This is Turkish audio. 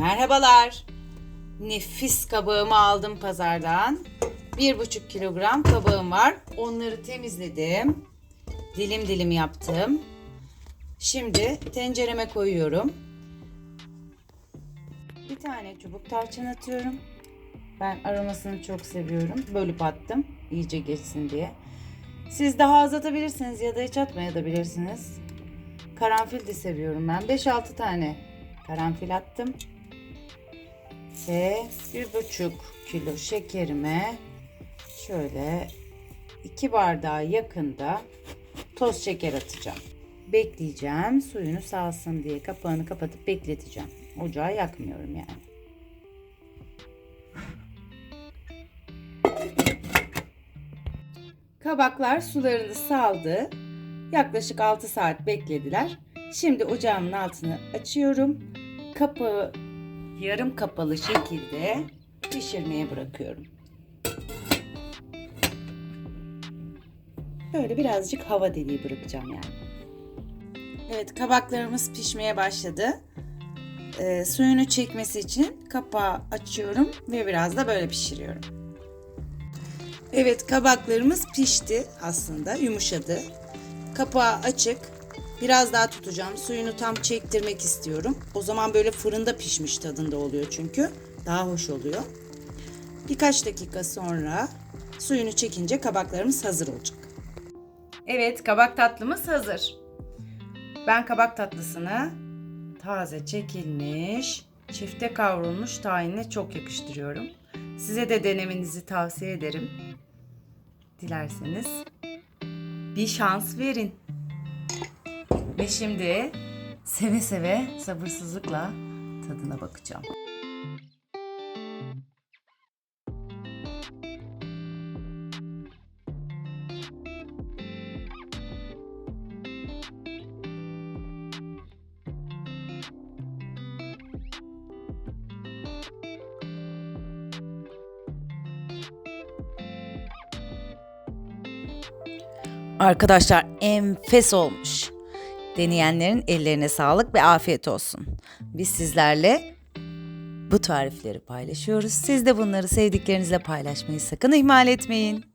Merhabalar. Nefis kabağımı aldım pazardan. 1,5 kilogram kabağım var. Onları temizledim. Dilim dilim yaptım. Şimdi tencereme koyuyorum. Bir tane çubuk tarçın atıyorum. Ben aromasını çok seviyorum. Bölüp attım. iyice geçsin diye. Siz daha az atabilirsiniz ya da hiç atmayabilirsiniz. Karanfil de seviyorum ben. 5-6 tane karanfil attım. Ve bir buçuk kilo şekerime şöyle iki bardağı yakında toz şeker atacağım. Bekleyeceğim suyunu salsın diye kapağını kapatıp bekleteceğim. Ocağı yakmıyorum yani. Kabaklar sularını saldı. Yaklaşık 6 saat beklediler. Şimdi ocağımın altını açıyorum. Kapağı yarım kapalı şekilde pişirmeye bırakıyorum. Böyle birazcık hava deliği bırakacağım yani. Evet kabaklarımız pişmeye başladı. Ee, suyunu çekmesi için kapağı açıyorum ve biraz da böyle pişiriyorum. Evet kabaklarımız pişti aslında yumuşadı. Kapağı açık. Biraz daha tutacağım. Suyunu tam çektirmek istiyorum. O zaman böyle fırında pişmiş tadında oluyor çünkü. Daha hoş oluyor. Birkaç dakika sonra suyunu çekince kabaklarımız hazır olacak. Evet kabak tatlımız hazır. Ben kabak tatlısını taze çekilmiş, çifte kavrulmuş tahinle çok yakıştırıyorum. Size de denemenizi tavsiye ederim. Dilerseniz bir şans verin. Ve şimdi seve seve sabırsızlıkla tadına bakacağım. Arkadaşlar enfes olmuş. Deneyenlerin ellerine sağlık ve afiyet olsun. Biz sizlerle bu tarifleri paylaşıyoruz. Siz de bunları sevdiklerinizle paylaşmayı sakın ihmal etmeyin.